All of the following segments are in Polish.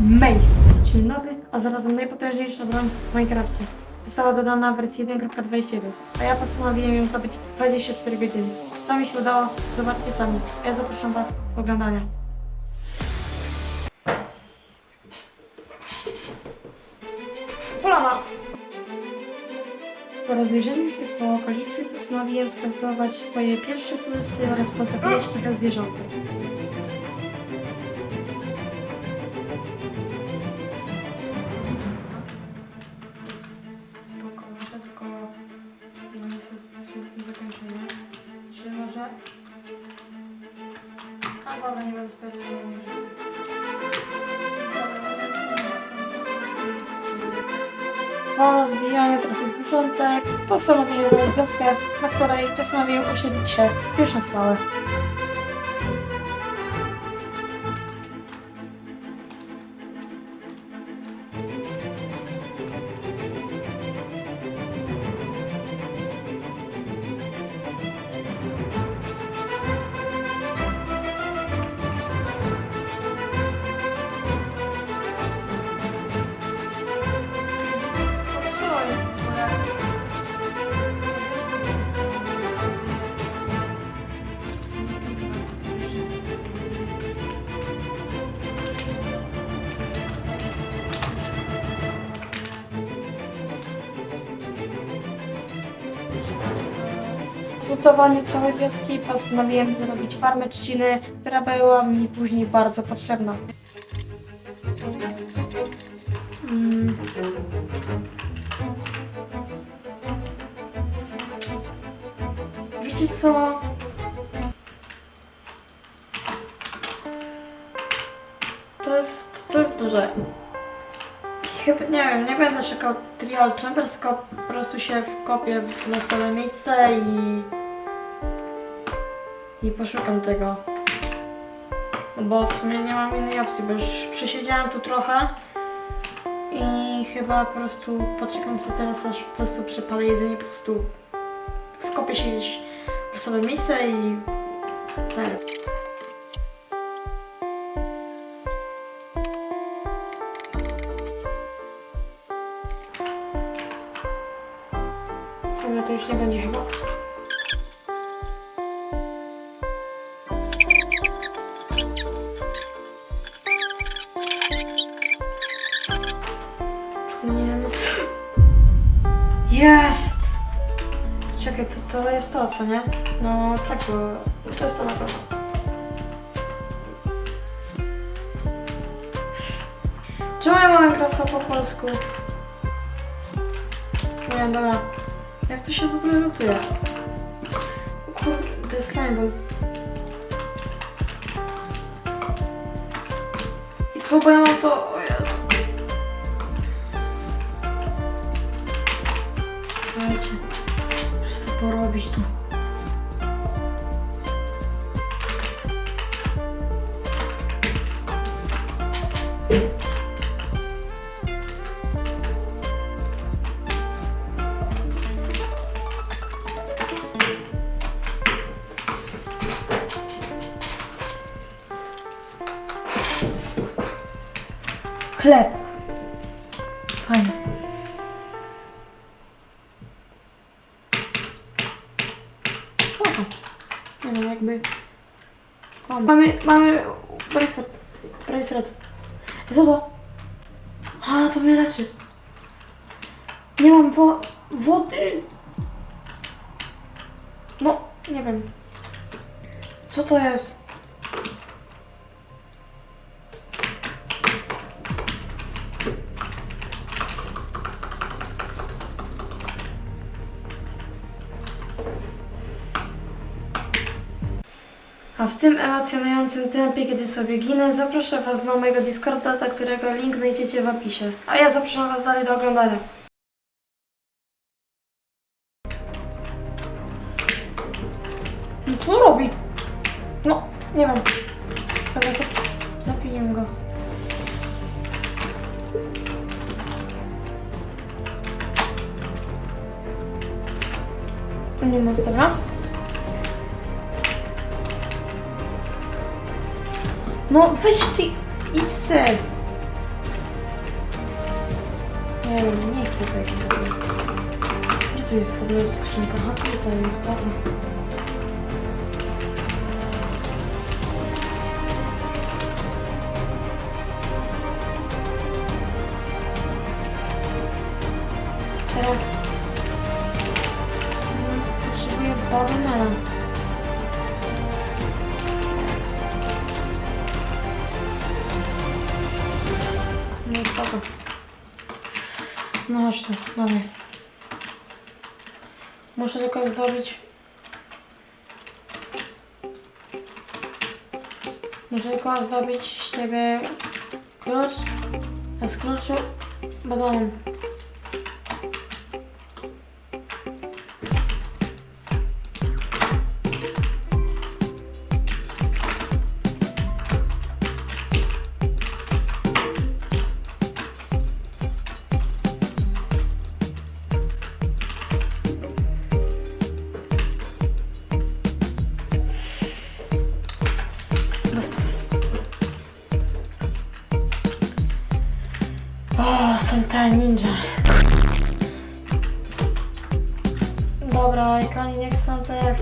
Mace, czyli nowy, a zarazem najpotężniejsza broń w Minecrafcie. Została dodana w wersji 1.21, a ja postanowiłem ją zdobyć 24 godziny. To mi się udało, zobaczcie sami. Ja zapraszam Was do oglądania. Polana! Po rozejrzeniu się po okolicy postanowiłem skraftować swoje pierwsze tulsy oraz pozabijać trochę zwierzątek. Zakończenie. Czy może... A dobra, nie będę spoilerował już. Po rozbijaniu trochę zwierzątek postanowiłem zrobić wioskę, na której postanowiłem osiedlić się już na stałe. W zlutowaniu całej wioski postanowiłem zrobić farmę trzciny, która była mi później bardzo potrzebna. Mm. Wiecie co? To jest, to jest duże. Chyba, nie wiem, nie będę szukał Trial Chambers, po prostu się wkopię w losowe miejsce i... i poszukam tego. Bo w sumie nie mam innej opcji, bo już przesiedziałam tu trochę i chyba po prostu poczekam sobie teraz, aż po prostu przepalę jedzenie, po prostu wkopię się gdzieś w sobie miejsce i znajdę. Dobra, to już nie będzie chyba. Jest! Czekaj, to, to jest to, co nie? No tak, bo to jest to na pewno. Czemu ja Minecrafta po polsku? Nie dobra. Jak to się w ogóle lutuje? O Kurde, to jest slimeball. I co, bo ja mam to... O Jezu. Słuchajcie, muszę sobie porobić tu. Spoko. Nie wiem, jakby... O, mamy, mamy bracelet. Bracelet. Co to? A, to mnie leczy. Nie mam wo wody. No, nie wiem. Co to jest? W tym emocjonującym tempie, kiedy sobie ginę, zaproszę Was na mojego Discorda, do którego link znajdziecie w opisie. A ja zapraszam Was dalej do oglądania. No co robi? No, nie wiem. Dobra, zap zapiję go. Nie ma dobra. No weź ty, idź se. Nie wiem, nie chcę tego. Gdzie to jest w ogóle skrzynka? A tutaj jest, dobra. Spoko. No chodź tu, dawaj. Muszę tylko zdobyć... Muszę tylko zdobyć z ciebie klucz, a z kluczu balon. Ninja. Dobra, jak oni nie chcą, to jak...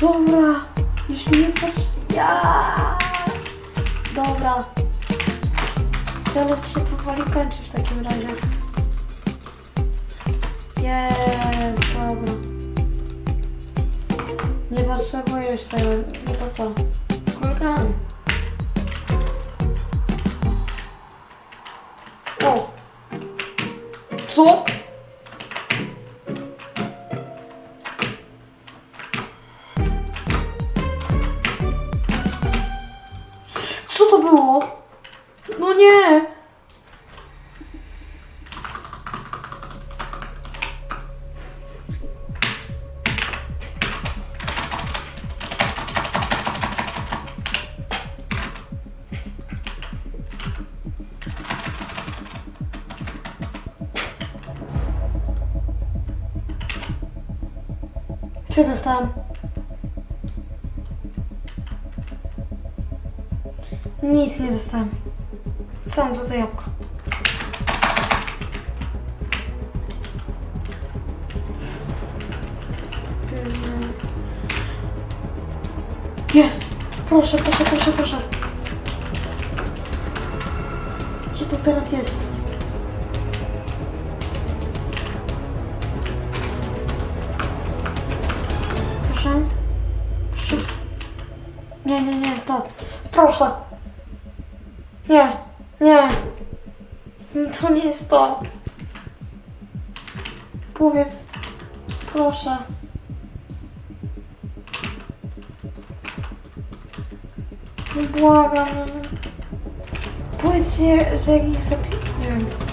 Dobra. Już nie patrz... Ja. Dobra. Challenge się powoli kończy w takim razie. Jest, dobra. Nie potrzebuję już tego. No to co? Kulkami. O! Co Co dostałam? Nic nie dostałam. Dostałam złote jabłko. Jest! Proszę, proszę, proszę, proszę. Gdzie to teraz jest? Nie, nie, nie, to. Proszę. Nie, nie. To nie jest to. Powiedz. Proszę. No błagam. Powiedz, że, jak ich. Nie wiem.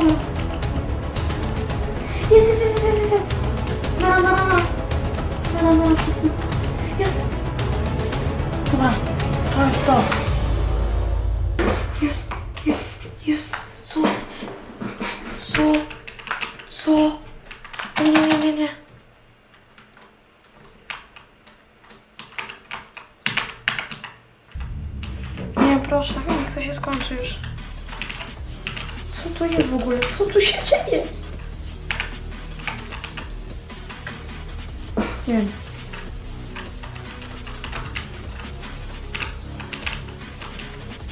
Dobra. Jest, jest, jest, jest, jest, jest. Nara, nara, nara. Nara, nara, wszyscy. Jest. Dobra, to jest to. Jest, jest, jest. Co? Co? Co? Nie, nie, nie, nie. Nie, proszę, niech to się skończy już. Co to jest w ogóle? Co tu się dzieje? Nie.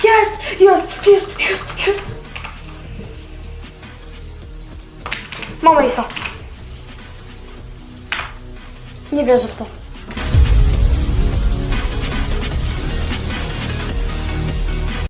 Jest! Jest! Jest! Jest! Jest! Mam Ace'a. Nie wierzę w to.